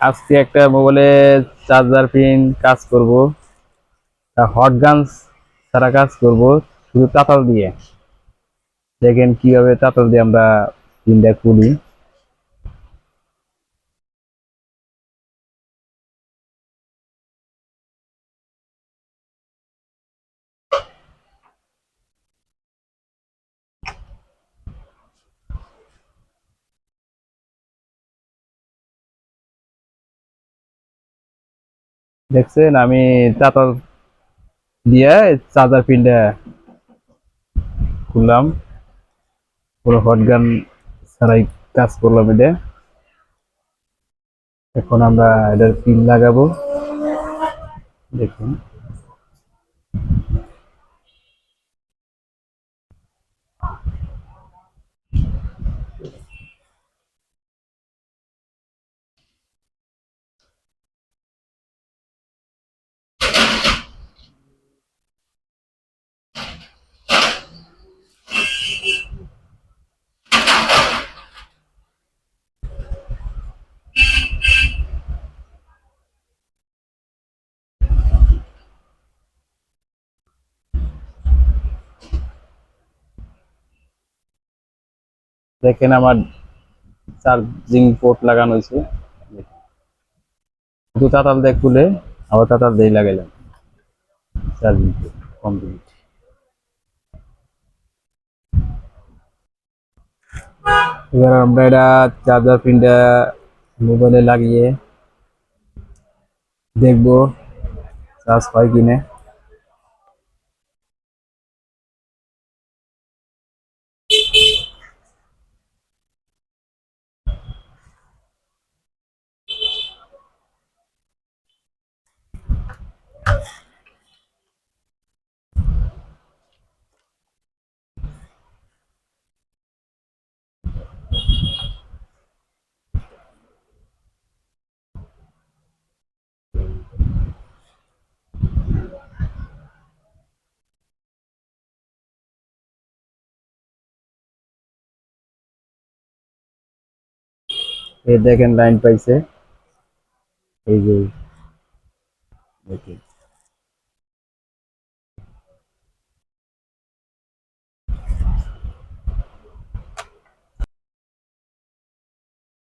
আজকে একটা মোবাইলে চার্জার পিন কাজ করব। হট গানস ছাড়া কাজ করব, শুধু তাতাল দিয়ে। দেখেন কীভাবে তাতাল দিয়ে আমরা পিনটা খুলি। দেখছেন, আমি চাতার দিয়ে চার্জার পিনটা খুললাম। পুরো হট গান ছাড়াই কাজ করলাম এটা। এখন আমরা এটার পিন লাগাবো। দেখুন। দেখেন আমার চার্জিং পোর্ট লাগানো হয়েছে। শুধু তাতাল দিয়ে খুলে, আবার তাতাল দিয়ে লাগাইলাম। চার্জিং পোর্ট কমপ্লিট এবার আমরা এটা চার্জার পিনটা মোবাইলে লাগিয়ে দেখব চার্জ হয় কিনা। এই দেখেন লাইন পাইছে এই যে দেখেন